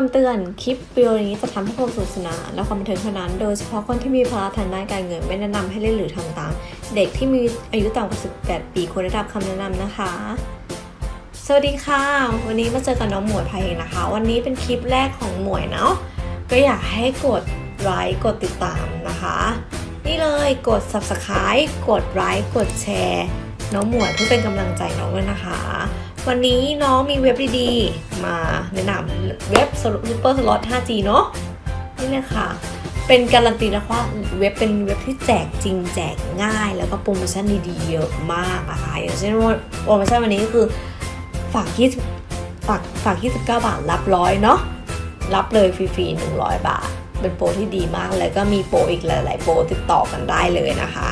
คำเตือน คลิปวิดีโอนี้จะทำให้ความสนุกสนานและความบันเทิงเท่านั้น โดยเฉพาะคนที่มีภาระทางด้านการเงินไม่แนะนำให้เล่นหรือทำตาม เด็กที่มีอายุต่ำกว่า 18 ปีควรได้รับคำแนะนำนะคะ สวัสดีค่ะ วันนี้มาเจอกับน้องหมวยพายเองนะคะ วันนี้เป็นคลิปแรกของหมวยเนาะ ก็อยากให้กดไลค์ กดติดตามนะคะ นี่เลย กด subscribe กดไลค์ กดแชร์ น้องหมวยเพื่อเป็นกำลังใจน้องด้วยนะคะ วันนี้น้องมีเว็บดีๆ มาแนะนำเว็บ Super Slot 5G เนาะนี่เลยค่ะ เป็นการันตีนะคะว่าเว็บเป็นเว็บที่แจกจริงแจกง่าย แล้วก็โปรโมชั่นดีๆเยอะมากนะคะอย่างเช่นว่าโปรโมชั่นวันนี้ก็คือฝาก20ฝากฝาก 29 บาทรับร้อยเนาะรับเลยฟรีๆ100 บาทเป็นโปรที่ดีมาก แล้วก็มีโปรอีกหลาย ๆ โปรติดต่อกันได้เลยนะคะ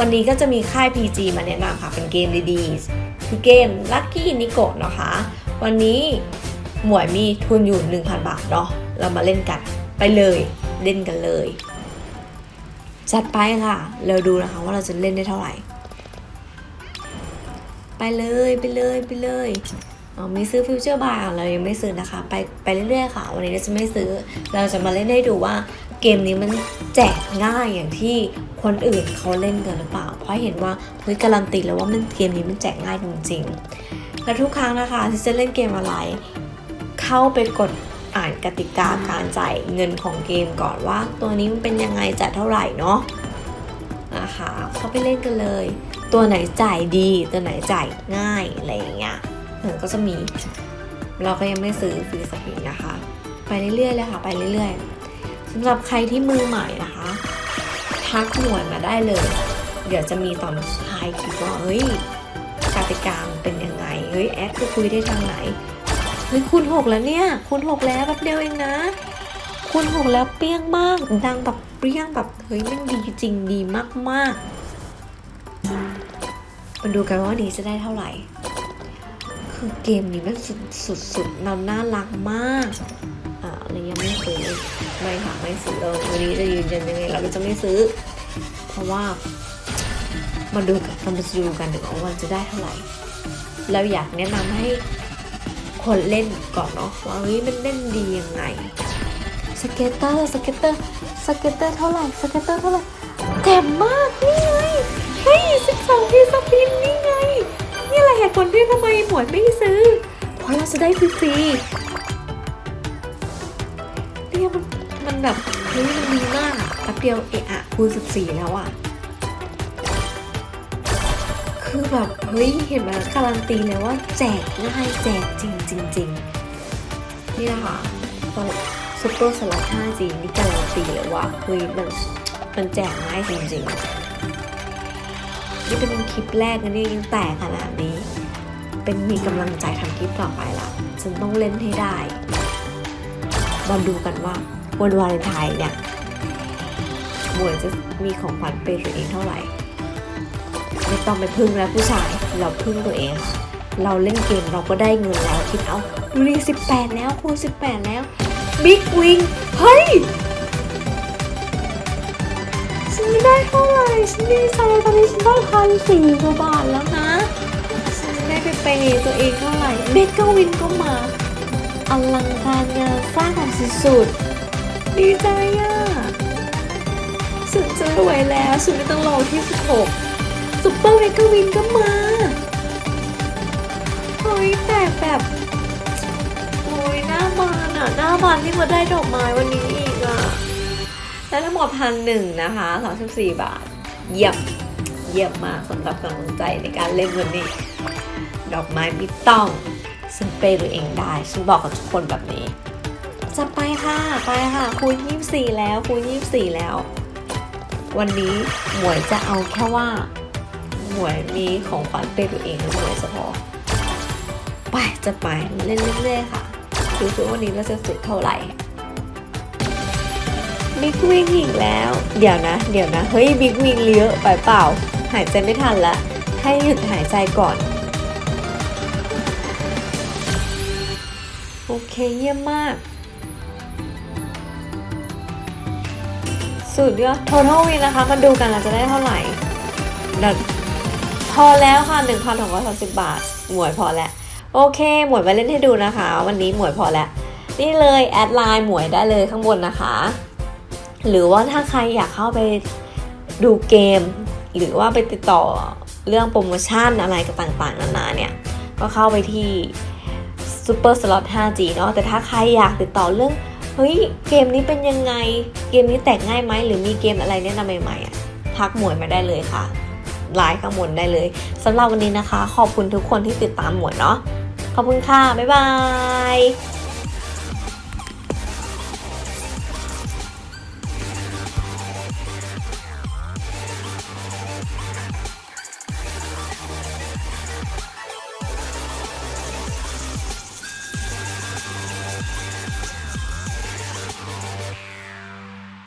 วันนี้ก็จะมีค่าย PG มาแนะนำค่ะเป็นเกมดีๆคือเกม Lucky n i c o นะคะ วันนี้หมวยมีทุนอยู่ 1,000 บาทเนาะเรามาเล่นกันไปเลยเล่นกันเลย จัดไปค่ะ เราดูนะคะว่าเราจะเล่นได้เท่าไหร่ ไปเลยไปเลยไปเลย มีซื้อฟิวเจอร์บาร์เรายังไม่ซื้อนะคะ ไปไปเรื่อยๆค่ะ วันนี้เราจะไม่ซื้อ เราจะมาเล่นให้ดูว่าเกมนี้มันแจกง่ายอย่างที่คนอื่นเขาเล่นกันหรือเปล่า เพราะเห็นว่าเฮ้ยการันตีแล้วว่ามันเกมนี้มันแจกง่ายจริงๆ และทุกครั้งนะคะที่จะเล่นเกมอะไร เข้าไปกดอ่านกติกาการจ่ายเงินของเกมก่อนว่า ตัวนี้มันเป็นยังไงจ่ายเท่าไหร่เนาะนะคะเข้าไปเล่นกันเลย ตัวไหนจ่ายดีตัวไหนจ่ายง่ายอะไรอย่างเงี้ย มันก็จะมี เราก็ยังไม่ซื้อฟรีสักทีนะคะ ไปเรื่อยๆเลยค่ะ ไปเรื่อยๆสำหรับใครที่มือใหม่นะคะ ทักหน่วยมาได้เลย เดี๋ยวจะมีตอนท้ายคลิปว่าเฮ้ยกติกาเป็นยังไง เฮ้ยแอดจะคุยได้ทางไหน เฮ้ยคูณหกแล้วเนี่ยคูณหกแล้วแป๊บเดียวเองนะคูณหกแล้วเปรี้ยงมาก ดังแบบเปรี้ยงแบบ เฮ้ยมันดีจริงดีมากๆมาดูกันว่าวันนี้จะได้เท่าไหร่ คือเกมนี้มันสุดสุดสุดนำน่ารักมาก อ่าอะไรยังไม่ซื้อไม่ค่ะไม่ซื้อเออวันนี้จะยืนยันยังไงเราก็จะไม่ซื้อ เพราะว่ามาดูกันเรามาดูกันถึงว่าวันจะได้เท่าไหร่เราอยากแนะนำให้คนเล่นก่อนเนาะว่าเฮ้ยมันเล่นดียังไงสเก็ตเตอร์สเก็ตเตอร์สเก็ตเตอร์เท่าไหร่สเก็ตเตอร์เท่าไหร่แจ่มมากนี่ไงเฮ้ยสิบสองทีสปินนี่ไง เหตุผลที่ทำไมหมวยไม่ซื้อ เพราะเราจะได้ฟรีๆเนี่ยมันมันแบบเฮ้ยมันดีมากอะแป๊บเดียวเอะอะคูณสิบสี่แล้วอะคือแบบเฮ้ยเห็นไหมการันตีเลยว่าแจกง่ายแจกจริงจริงจริงนี่แหละค่ะซุปเปอร์สล็อต 5G นี่การันตีเลยว่าเฮ้ยมันมันแจกง่ายจริงๆ นี่เป็นคลิปแรกนะเนี่ยยังแตกขนาดนี้ เป็นมีกำลังใจทำคลิปต่อไปละฉันต้องเล่นให้ได้มาดูกันว่าวันวาเลนไทน์เนี่ยหมวยจะมีของขวัญเป็นตัวเองเท่าไหร่ ไม่ต้องไปพึ่งแล้วผู้ชายเราพึ่งตัวเอง เราเล่นเกมเราก็ได้เงินแล้วคิดเอาดูดิสิบแปดแล้วคูณสิบแปดแล้วบิ๊กวิงเฮ้ย ได้เท่าไหร่ฉันดีใจตอนนี้ฉันได้พันสี่กว่าบาทแล้วนะ ฉันได้ไปเปย์ตัวเองเท่าไหร่เบเกอร์วินก็มาอลังการงานสร้างแบบสุดๆดีใจอะฉันจะรวยแล้วฉันไม่ต้องรอที่สิบหกซุปเปอร์เบเกอร์วินก็มาเฮ้ยแต่แบบโอ้ยหน้าบานอะหน้าบานที่มาได้ดอกไม้วันนี้อีกอะ ได้ทั้งหมดพันหนึ่งนะคะ34บาท เยี่ยม เยี่ยมมากสำหรับกำลังใจในการเล่นวันนี้ ดอกไม้ไม่ต้องฉันเปย์ตัวเองได้ ฉันบอกกับทุกคนแบบนี้ จะไปค่ะ ไปค่ะ คูณ24แล้ว คูณ24แล้ว วันนี้หมวยจะเอาแค่ว่าหมวยมีของขวัญเปย์ตัวเองหมวยจะพอไปจะไปเล่นเรื่อยๆค่ะดูซิวันนี้เราจะสุดเท่าไหร่ บิ๊กวิงอีกแล้ว เดี๋ยวนะ เดี๋ยวนะ เฮ้ยบิ๊กวิงเยอะไปเปล่า หายใจไม่ทันละ ให้หยุดหายใจก่อน โอเคเยี่ยมมาก สุดยอด total win นะคะ มาดูกันเราจะได้เท่าไหร่ดี๋ยวพอแล้วค่ะ 1,630 บาท หมวยพอแล้ว โอเค หมวยมาเล่นให้ดูนะคะ วันนี้หมวยพอแล้ว นี่เลย แอดไลน์หมวยได้เลยข้างบนนะคะ หรือว่าถ้าใครอยากเข้าไปดูเกม หรือว่าไปติดต่อเรื่องโปรโมชั่นอะไรก็ต่างๆ นานาเนี่ย ก็เข้าไปที่ Super Slot 5G เนาะแต่ถ้าใครอยากติดต่อเรื่อง เฮ้ย เกมนี้เป็นยังไง เกมนี้แตกง่ายไหม หรือมีเกมอะไรแนะนำใหม่ๆอะทักหมวยมาได้เลยค่ะไลน์ข้างบนได้เลยสำหรับวันนี้นะคะ ขอบคุณทุกคนที่ติดตามหมวยเนาะขอบคุณค่ะ บ๊ายบาย